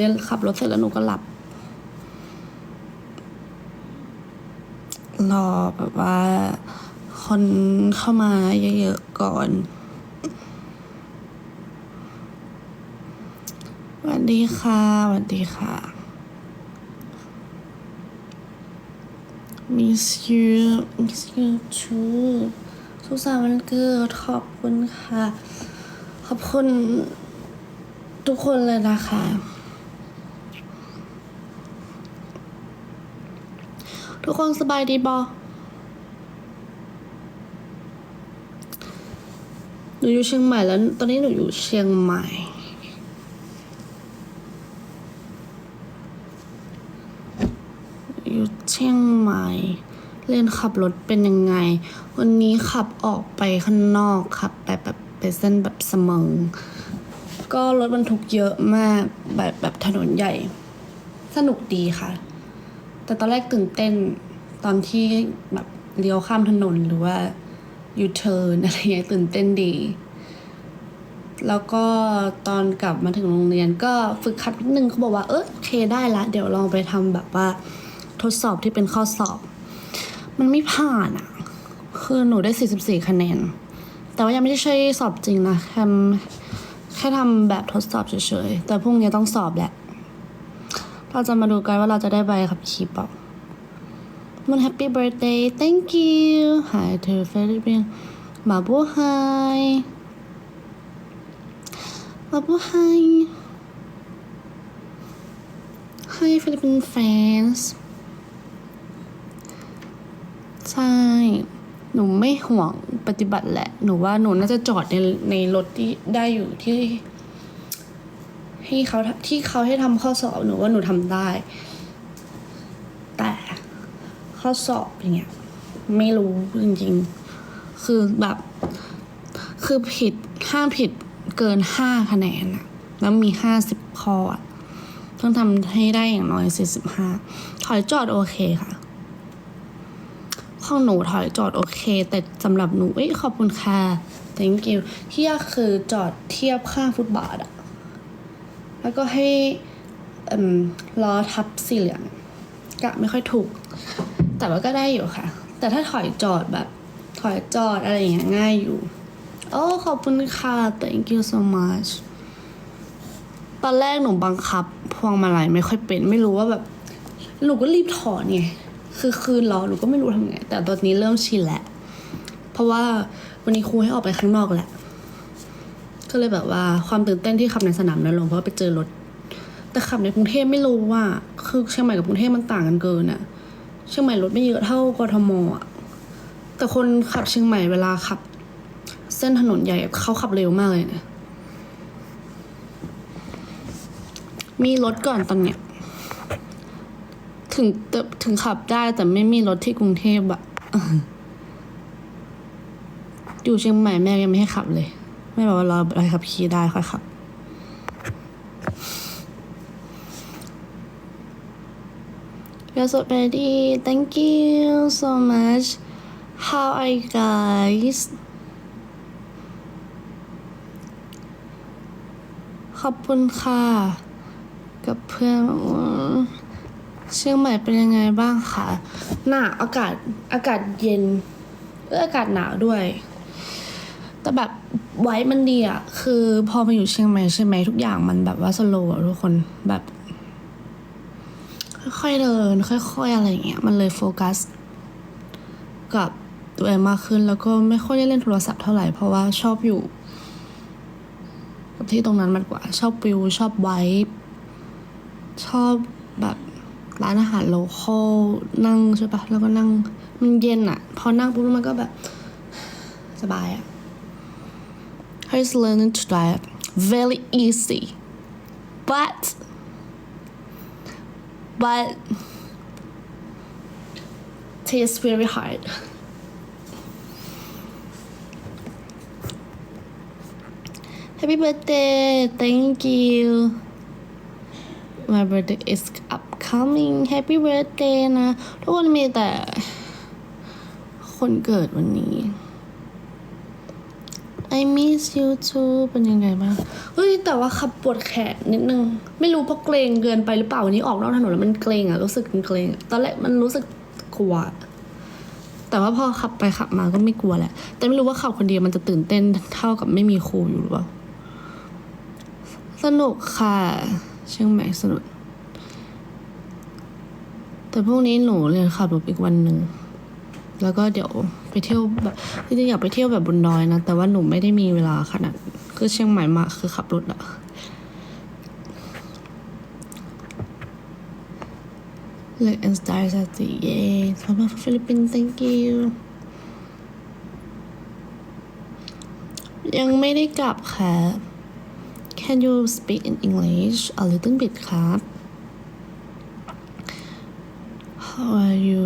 เรียนขับรถเสร็จแล้วหนูก็หลับ รอแบบว่า คนเข้ามาเยอะๆก่อนสวัสดีค่ะสวัสดีค่ะ miss you miss you too สุขสันต์วันเกิดขอบคุณค่ะ ขอบคุณทุกคนเลยนะคะ ทุกคนสบายดีบอหนูอยู่เชียงใหม่แล้ว ตอนนี้หนูอยู่เชียงใหม่อยู่เชียงใหม่ เรียนขับรถเป็นยังไง วันนี้ขับออกไปข้างนอกขับไปแบบไปเส้นแบบเสมงก็รถบรรทุกเยอะมากแบบแบบถนนใหญ่ สนุกดีค่ะ แต่ตอนแรกตื่นเต้นตอนที่แบบเลี้ยวข้ามถนนหรือว่ายูเทิร์นอะไรเงี้ยตื่นเต้นดี แล้วก็ตอนกลับมาถึงโรงเรียนก็ฝึกขับนิดนึงเขาบอกว่าเออโอเคได้ละ เดี๋ยวลองไปทำแบบว่าทดสอบที่เป็นข้อสอบ มันไม่ผ่านอะ่ะ คือหนูได้ 44 คะแนน แต่ว่ายังไม่ได้ใช่สอบจริงนะแค่แค่ทำแบบทดสอบเฉยๆ แต่พรุ่งนี้ต้องสอบแหละ เราจะมาดูกันว่าเราจะได้ใบขับขี่เปล่ามัน Happy Birthday thank you Hi to Philippines มาบู Hi มาบู Hi Hi Philippine fans ใช่ หนูไม่ห่วงปฏิบัติแหละ หนูว่าหนูน่าจะจอดในในรถที่ได้อยู่ที่ ให้เขาที่เขาให้ทำข้อสอบหนูว่าหนูทำได้ แต่ข้อสอบอย่างเงี้ยไม่รู้จริงๆ คือแบบ คือผิดห้ามผิดเกินห้าคะแนนอะแล้วมีห้าสิบข้อต้องทำให้ได้อย่างน้อยสี่สิบห้าถอยจอดโอเคค่ะของหนูถอยจอดโอเค แต่สำหรับหนูเอ้ยขอบคุณค่ะ thank you ที่ยากคือจอดเทียบข้างฟุตบาทอะ แล้วก็ให้ล้อทับสีเหลืองกะไม่ค่อยถูก แต่ว่าก็ได้อยู่ค่ะ แต่ถ้าถอยจอดแบบ ถอยจอดอะไรอย่างเงี้ยง่ายอยู่โอ้ขอบคุณค่ะ thank you so much ตอนแรกหนูบังคับ พวงมาลัยไม่ค่อยเป็น ไม่รู้ว่าแบบหนูก็รีบถอนไงคือคืนล้อหนูก็ไม่รู้ทำไง แต่ตอนนี้เริ่มชินแล้วเพราะว่าวันนี้ครูให้ออกไปข้างนอกแหละ ก็เลยแบบว่าความตื่นเต้นที่ขับในสนามน้อยลงเพราะว่าไปเจอรถ แต่ขับในกรุงเทพไม่รู้ว่าคือเชียงใหม่กับกรุงเทพมันต่างกันเกินอะเชียงใหม่รถไม่เยอะเท่ากทมอะแต่คนขับเชียงใหม่เวลาขับ เส้นถนนใหญ่เขาขับเร็วมากเลยนะมีรถก่อนตอนเนี้ยถึงถึงขับได้แต่ไม่มีรถที่กรุงเทพอะอยู่เชียงใหม่แม่ยังไม่ให้ขับเลย แม่บอกว่าเรอใบขับขี่ได้ค่อยขับ You're so ready. Thank you so much. How are you guys? ขอบคุณค่ะ กับเพื่อนเชียงใหม่เป็นยังไงบ้างคะหนาอากาศอากาศเย็นเอออากาศหนาวด้วย แต่แบบ ไว้มันดีอะคือพอมาอยู่เชียงใหม่ใช่ไหมทุกอย่างมันแบบว่าสโลว์ทุกคนแบบ ค่อยๆเดิน ค่อยๆอะไรอย่างเงี้ยมันเลยโฟกัส กับตัวเองมากขึ้นแล้วก็ไม่ค่อยได้เล่นโทรศัพท์เท่าไหร่เพราะว่าชอบอยู่กับที่ตรงนั้นมากกว่า ชอบวิวชอบไว้ชอบแบบร้านอาหารโลคอลนั่งใช่ปะแล้วก็นั่งมันเย็นอะพอนั่งปุ๊บมันก็แบบสบายอะ How is learning to drive? Very easy, but but it is very hard. Happy birthday! Thank you. My birthday is upcoming. Happy birthday นะ ทุกคนมีแต่ คนเกิดวันนี้ I miss you too เป็นยังไงบ้าง เฮ้ย แต่ว่าขับปวดแขนนิดนึง ไม่รู้เพราะเกรงเกินไปหรือเปล่าวันนี้ออกนอกถนนแล้วมันเกรงอะรู้สึกเกรง ตอนแรกมันรู้สึกกลัว แต่ว่าพอขับไปขับมาก็ไม่กลัวแหละ แต่ไม่รู้ว่าขับคนเดียวมันจะตื่นเต้นเท่ากับไม่มีครูอยู่หรือเปล่า สนุกค่ะ เชียงใหม่สนุก แต่พรุ่งนี้หนูเรียนขับรถอีกวันหนึ่ง แล้วก็เดี๋ยวไปเที่ยวแบบจริงๆอยากไปเที่ยวแบบบนดอยนะ แต่ว่าหนูไม่ได้มีเวลาขนาดคือเชียงใหม่มาคือขับรถอะ Look and stars at the yay สำหรับฟิลิปปินส์ thank you ยังไม่ได้กลับค่ะ Can you speak in English a little bit ครับ How are you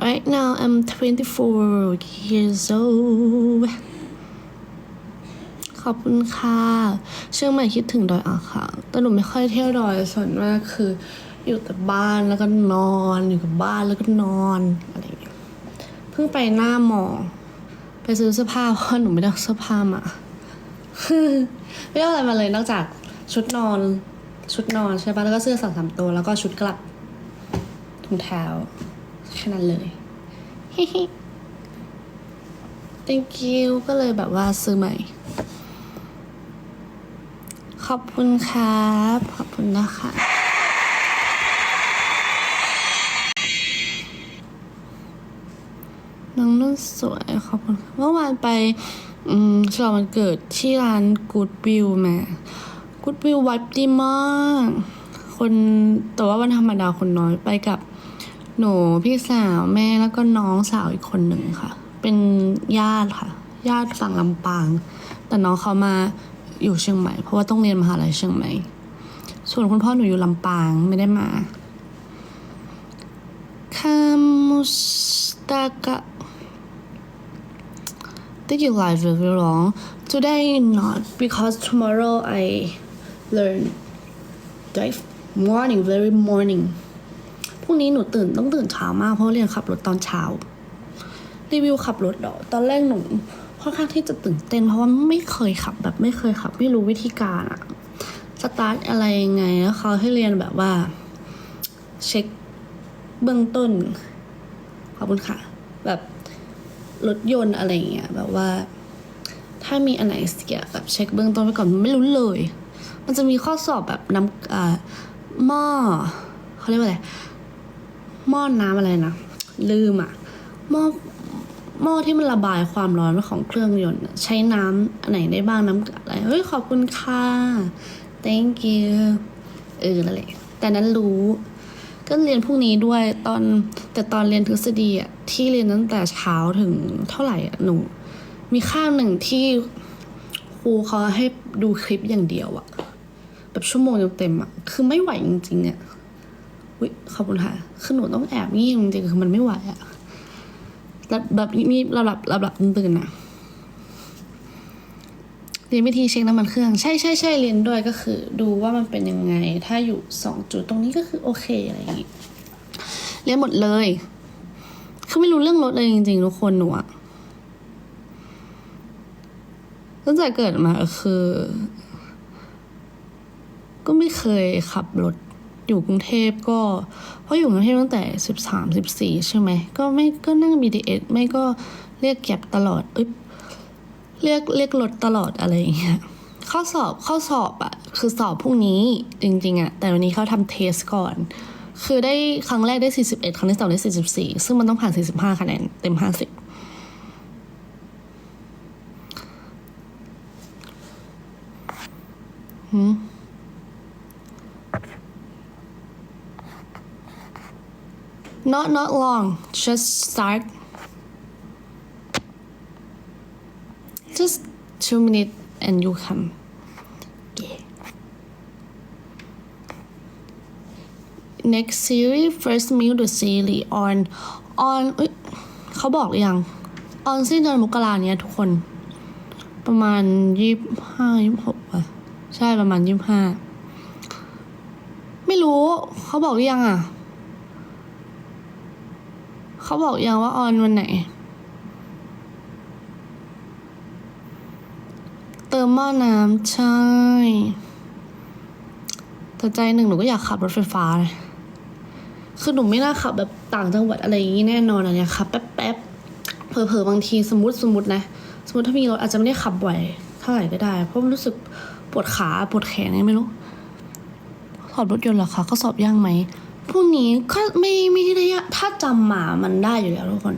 Right now I'm 24 years old ขอบคุณค่ะ เชื่อไหมคิดถึงดอยอ่างขางแต่หนูไม่ค่อยเที่ยวดอยส่วนมากคืออยู่แต่บ้านแล้วก็นอนอยู่กับบ้านแล้วก็นอนอะไรอย่างเงี้ยเพิ่งไปหน้ามอ ไปซื้อเสื้อผ้าเพราะหนูไม่ได้เสื้อผ้ามาไม่ได้อาอะไรมาเลยนอกจากชุดนอน ชุดนอนใช่ปะแล้วก็เสื้อสองสามตัวแล้วก็ชุดกลับถุงเท้า แค่นั้นเลย thank you ก็เลยแบบว่าซื้อใหม่ ขอบคุณครับ ขอบคุณนะคะ น้องนุ่นสวย ขอบคุณค่ะเมื่อวานไปฉลองวันเกิดที่ร้านกูดวิวแม่กูดวิววัดดีมาก คนแต่ว่าวันธรรมดาคนน้อยไปกับ หนูพี่สาวแม่แล้วก็น้องสาวอีกคนหนึ่งค่ะ เป็นญาติค่ะ ญาติฝั่งลำปาง แต่น้องเขามาอยู่เชียงใหม่ เพราะว่าต้องเรียนมหาลัยเชียงใหม่ ส่วนคุณพ่อหนูอยู่ลำปางไม่ได้มาคามุสตากะ Did you live very long? Today not because tomorrow I learn drive morning very morning รุ่งนี้หนูตื่นต้องตื่นเช้ามากเพราะเรียนขับรถตอนเช้า รีวิวขับรถเหรอตอนแรกหนูค่อนข้างที่จะตื่นเต้นเพราะว่าไม่เคยขับแบบไม่เคยขับ ไม่รู้วิธีการอะสตาร์ทอะไรยังไงแล้วเขาให้เรียนแบบว่า เช็คเบื้องต้นขอบคุณค่ะ แบบรถยนต์อะไรอย่างเงี้ยแบบว่า ถ้ามีอันไหนเสียแบบเช็คเบื้องต้นไว้ก่อนไม่รู้เลย มันจะมีข้อสอบแบบน้ำอ่าหม้อเขาเรียกว่าอะไร หม้อน้ำอะไรนะ ลืมอะหม้อหม้อที่มันระบายความร้อนของเครื่องยนต์ใช้น้ำอันไหนได้บ้างน้ำอะไรเฮ้ยขอบคุณค่ะ thank you เออนั่นแหละแต่นั้นรู้ ก็เรียนพรุ่งนี้ด้วยตอนแต่ตอนเรียนทฤษฎีอะที่เรียนตั้งแต่เช้าถึงเท่าไหร่อะหนู มีข้ามหนึ่งที่ครูเขาให้ดูคลิปอย่างเดียวอะแบบชั่วโมงเต็มๆอะคือไม่ไหวจริงๆอะ วิขอบคุณค่ะคือหนูต้องแอบงี่จริงๆคือมันไม่ไหวอะแบบแบบมีระดับระดับตื่นอะเรียนวิธีเช็คน้ำมันเครื่อง ใช่ใช่ใช่เรียนด้วยก็คือ ดูว่ามันเป็นยังไง ถ้าอยู่สองจุดตรงนี้ก็คือโอเคอะไรอย่างงี้เรียนหมดเลยคือไม่รู้เรื่องรถเลยจริงๆทุกคนหนูอะตั้งแต่เกิดมาคือ ก็ไม่เคยขับรถ อยู่กรุงเทพก็ เพราะอยู่กรุงเทพตั้งแต่สิบสามสิบสี่ใช่ไหม ก็ไม่ก็นั่ง BTS ไม่ก็เรียกแก็บตลอดเอ้ยเรียกเรียกรถตลอดอะไรอย่างเงี้ยข้อสอบข้อสอบอะคือสอบพรุ่งนี้จริงๆอะแต่วันนี้เขาทำเทสก่อน คือได้ครั้งแรกได้ 41 ครั้งที่สองได้ 44 ซึ่งมันต้องผ่าน 45 คะแนนเต็ม 50หืม not not long just start just two minutes and you come yeah. next series first meal the series on on เขาบอกหรือยัง on สิ้นเดือนมกราเนี้ยทุกคน ประมาณยี่ห้ายี่หกอะใช่ประมาณยี่ห้าไม่รู้เขาบอกหรือยังอะ เขาบอกยังว่าออนวันไหน เติมหม้อน้ำใช่แต่ใจหนึ่งหนูก็อยากขับรถไฟฟ้าเลยคือหนูไม่น่าขับแบบต่างจังหวัดอะไรอย่างนี้แน่นอนอะเนี่ยขับแป๊บๆเผลอๆบางทีสมมติสมมตินะ สมมติถ้ามีรถอาจจะไม่ได้ขับบ่อยเท่าไหร่ก็ได้ เพราะรู้สึกปวดขาปวดแขนไงไม่รู้ สอบรถยนต์เหรอคะก็สอบยากไหม พวกนี้ก็ไม่ไม่ได้ยากถ้าจำมามันได้อยู่แล้วทุกคน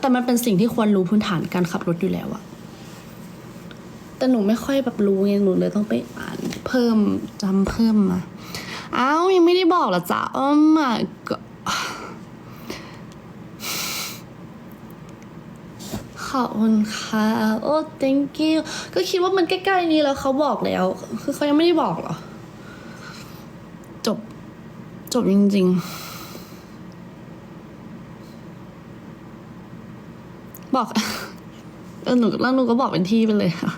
แต่มันเป็นสิ่งที่ควรรู้พื้นฐานการขับรถอยู่แล้วอะแต่หนูไม่ค่อยแบบรู้ไงหนูเลยต้องไปอ่านเพิ่มจำเพิ่มมาอ้าวยังไม่ได้บอกหรอจ๊ะอ้อมอะก็ขอบคุณค่ะ โอ้ thank you ก็คิดว่ามันใกล้ๆนี้แล้วเขาบอกแล้ว คือเขายังไม่ได้บอกเหรอ จบจริง ๆ บอกเออหนูแล้วหนูก็บอกเป็นที่ไปเลยค่ะ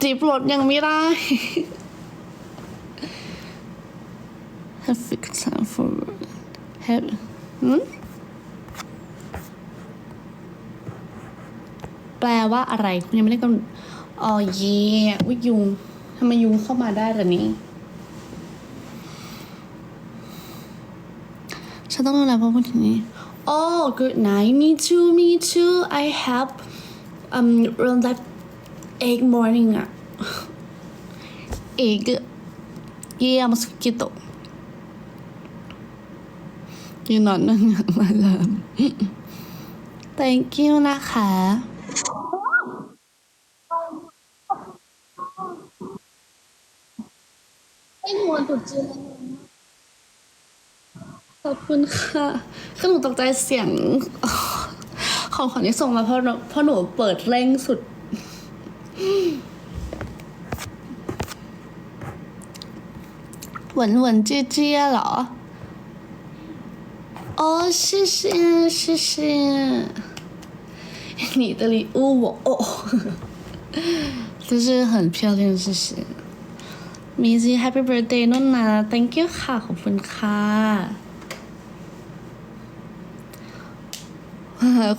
จีบรถยังไม่ได้ Have fixed time for have หืมแปลว่าอะไร คุณยังไม่ได้กำหนดอ๋อเย่วิยุง ทำไมยุงเข้ามาได้ล่ะนี่ฉันต้องดูแลพราะพูดถึงนี้ Oh good night me too me too I have um around like egg morning อะ egg yeah mosquito you not นั่งมาแล้ว thank you นะคะ เป็นหัวตุดจีนขอบคุณค่ะคือหนูตกใจเสียง ของขวัญที่ส่งมาเพราะหนูเพราะหนูเปิดเร่งสุด 文文姐姐了。哦，谢谢谢谢，你的礼物我哦，真是很漂亮，谢谢。 มีซี Happy Birthday นุ่นนะ thank you ค่ะ ขอบคุณค่ะ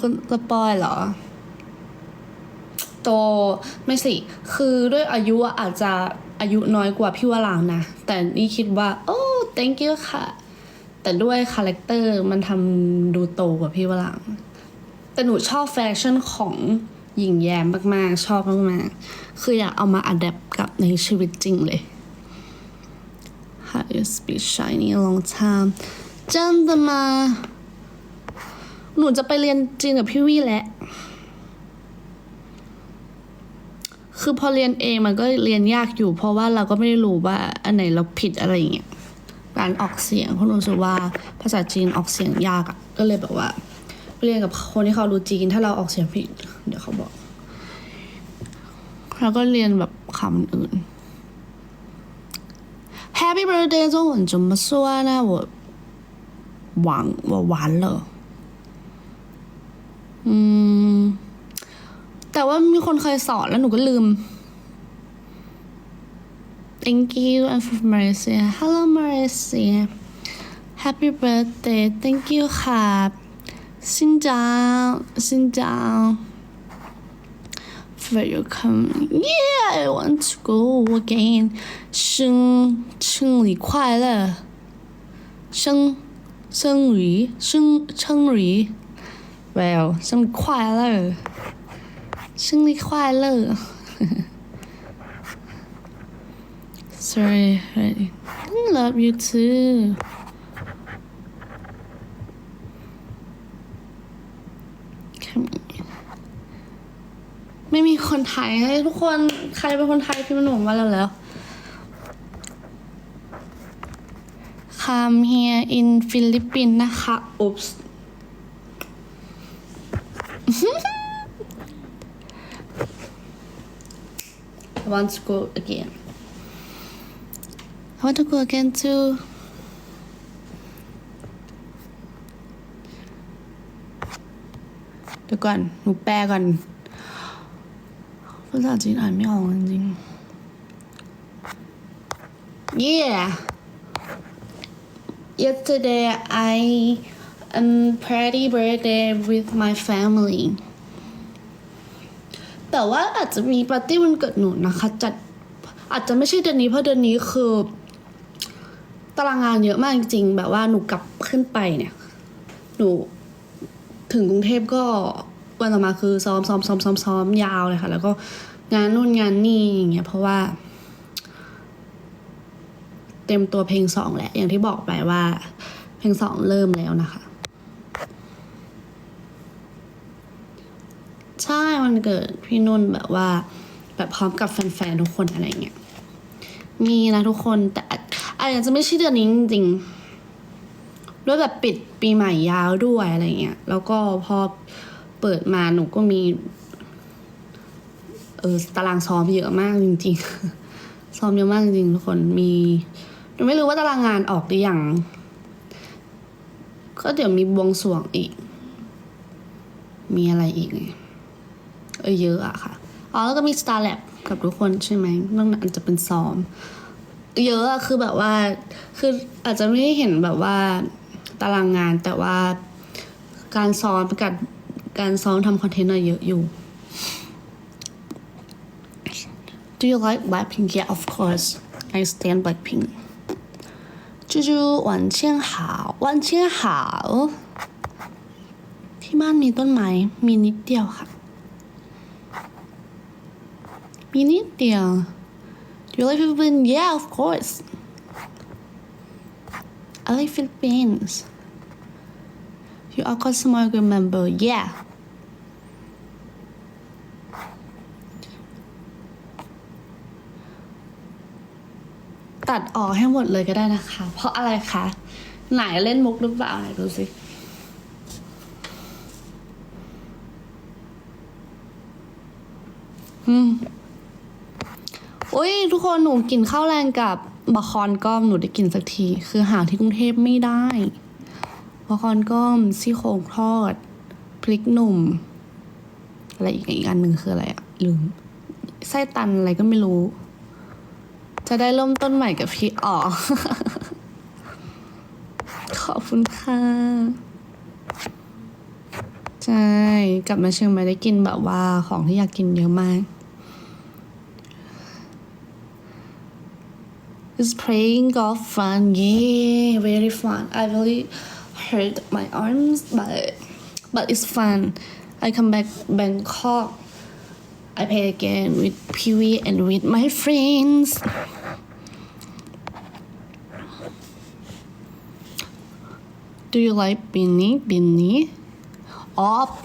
คุณสปอยเหรอ โตไม่สิ คือด้วยอายุอะอาจจะอายุน้อยกว่าพี่วรางนะ แต่นี่คิดว่า โอ้ thank you ค่ะ แต่ด้วยคาแรคเตอร์มันทำดูโตกว่าพี่วราง แต่หนูชอบแฟชั่นของหญิงแย้มมาก ๆ ชอบมาก ๆ คืออยากเอามาอัดแอปกับในชีวิตจริงเลย It's been shiny a long time จันตมา หนูจะไปเรียนจีนกับพี่วี่แหละ คือพอเรียนเองมันก็เรียนยากอยู่ เพราะว่าเราก็ไม่ได้รู้ว่าอันไหนเราผิดอะไรอย่างเงี้ย การออกเสียงเพราะรู้สึว่าภาษาจีนออกเสียงยากอะ่ะ ก็เลยแบบว่าเรียนกับคนที่เขารู้จีน ถ้าเราออกเสียงผิด เดี๋ยวเขาบอก แล้วก็เรียนแบบคำอื่น Happy birthday 中文怎么说呢？我忘我完了。อืม แต่ว่ามีคนเคยสอนแล้วหนูก็ลืม Thank you I'm from Malaysia Hello Malaysia Happy birthday Thank you ค่ะซินจาง Where you're coming. Yeah, I want to go again. 生生日快乐。生生日生生日，well，生日快乐，生日快乐。Sorry, I love you too. ไม่มีคนไทยให้ทุกคนใครเป็นคนไทยพิมพ์หนูมาแล้วแล้ว Come here in Philippines นะคะ Oops I want to go again I want to go again too เดี๋ยวก่อน หนูแปลก่อน ภาษาจีนอ่านไม่ออกจริงๆ Yeah yesterday I um party birthday with my family แต่ว่าอาจจะมีปาร์ตี้วันเกิดหนูนะคะ จัดอาจจะไม่ใช่เดือนนี้เพราะเดือนนี้คือ ตารางงานเยอะมากจริงๆ แบบว่าหนูกลับขึ้นไปเนี่ย หนูถึงกรุงเทพก็ วันต่อมาคือซ้อมซ้อมซ้อมซ้อมซ้อมยาวเลยค่ะ แล้วก็งานนู่นงานนี่อย่างเงี้ยเพราะว่า เต็มตัวเพลงสองแหละ อย่างที่บอกไปว่า เพลงสองเริ่มแล้วนะคะ ใช่วันเกิดพี่นุ่นแบบว่า แบบพร้อมกับแฟนๆทุกคนอะไรเงี้ยมีนะทุกคนแต่อาจจจะไม่ใช่เดือนนี้จริงๆด้วยแบบปิดปีใหม่ยาวด้วยอะไรเงี้ย แล้วก็พอ เปิดมาหนูก็มี เออตารางซ้อมเยอะมากจริง ๆ ซ้อมเยอะมากจริงๆทุกคนมีหนูไม่รู้ว่าตารางงานออกหรือยังก็เดี๋ยวมีบวงสรวงอีก มีอะไรอีกเออเยอะอะค่ะอ๋อแล้วก็มี Star Lab กับทุกคนใช่ไหมนอกนั้นจะเป็นซ้อม เยอะอะคือแบบว่า คืออาจจะไม่ได้เห็นแบบว่าตารางงานแต่ว่าการซ้อมกับ การซ้อมทำคอนเทนต์อะเยอะอยู่ Do you like Blackpink? Yeah, of course. I stand Blackpink. จูจูวานเชียงหาววานเชียงหาวที่บ้านมีต้นไม้มีนิดเดียวค่ะ มีนิดเดียว Do you like Philippines? Yeah, of course. I like Philippines. You are a small group member. Yeah. ตัดออกให้หมดเลยก็ได้นะคะ เพราะอะไรคะ ไหนเล่นมุกหรือเปล่าไหนดูสิอืมอุ้ยทุกคนหนูกินข้าวแรงกับบะคอนก้อมหนูได้กินสักที คือหาที่กรุงเทพไม่ได้บะคอนก้อมซี่โครงทอด พริกหนุ่ม อะไรอีกอีกอันหนึ่งคืออะไรอะลืมไส้ตันอะไรก็ไม่รู้ จะได้เริ่มต้นใหม่กับพี่อ๋อขอบคุณค่ะใช่กลับมาเชียงใหม่ได้กินแบบว่าของที่อยากกินเยอะมาก Is playing golf fun? Yeah, very fun. I really hurt my arms, but but it's fun. I come back Bangkok. I play again with Pee and with my friends. Do you like Binny? Binny? Oh, Off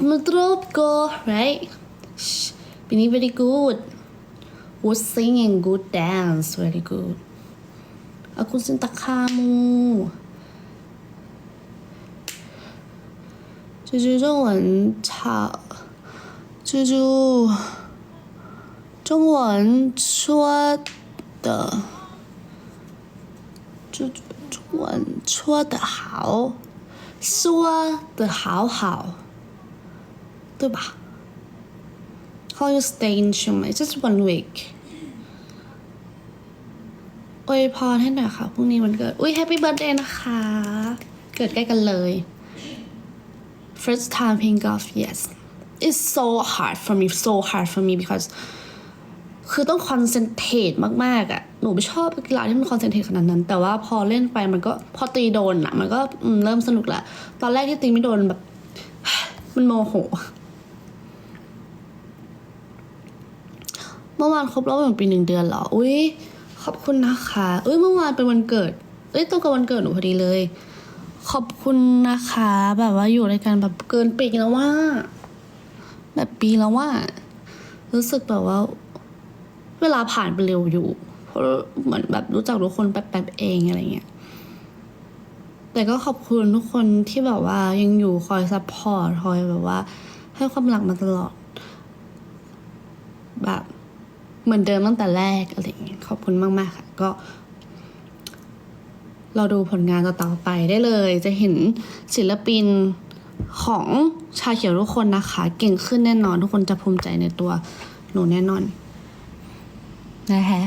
go, right? Shh. Binny very good. Good singing, good dance, very good. Ako sinta ka mo. 这句中文差，这就中文说的，这中文说的好，说的好好，对吧？How you stay in Chiang Mai? Just one week. อวยพรให้หน่อยค่ะพรุ่งนี้วันเกิด อุ้ยแฮปปี้เบิร์ดเดย์นะคะ เกิดใกล้กันเลย first time playing golf yes it's so hard for me so hard for me because คือต้องคอนเซนเทรตมากๆอะ่ะ หนูไม่ชอบกีฬาที่มันคอนเซนเทรตขนาดนั้น แต่ว่าพอเล่นไปมันก็พอตีโดนอะ่ะ มันก็เริ่มสนุกละ ตอนแรกที่ตีไม่โดนแบบ มันโมโห เมื่อวานครบรอบหนึ่งปีหนึ่งเดือนเหรอ อุ้ยขอบคุณนะคะเอ้ยเมื่อวานเป็นวันเกิด เอ้ยตรงกับวันเกิดหนูพอดีเลย ขอบคุณนะคะ แบบว่าอยู่ด้วยกันแบบเกินปีแล้วว่า แบบปีแล้วว่า รู้สึกแบบว่า เวลาผ่านไปเร็วอยู่ เพราะเหมือนแบบรู้จักทุกคนแป๊บๆเองอะไรเงี้ยแต่ก็ขอบคุณทุกคนที่แบบว่ายังอยู่คอยซัพพอร์ตคอยแบบว่า ให้ความรักมาตลอด แบบเหมือนเดิมตั้งแต่แรกอะไรอย่างเงี้ยขอบคุณมาก ๆ ค่ะ ก็ เราดูผลงานต่อๆไปได้เลย จะเห็นศิลปินของชาเขียวทุกคนนะคะ เก่งขึ้นแน่นอนทุกคนจะภูมิใจในตัวหนูแน่นอนนะคะ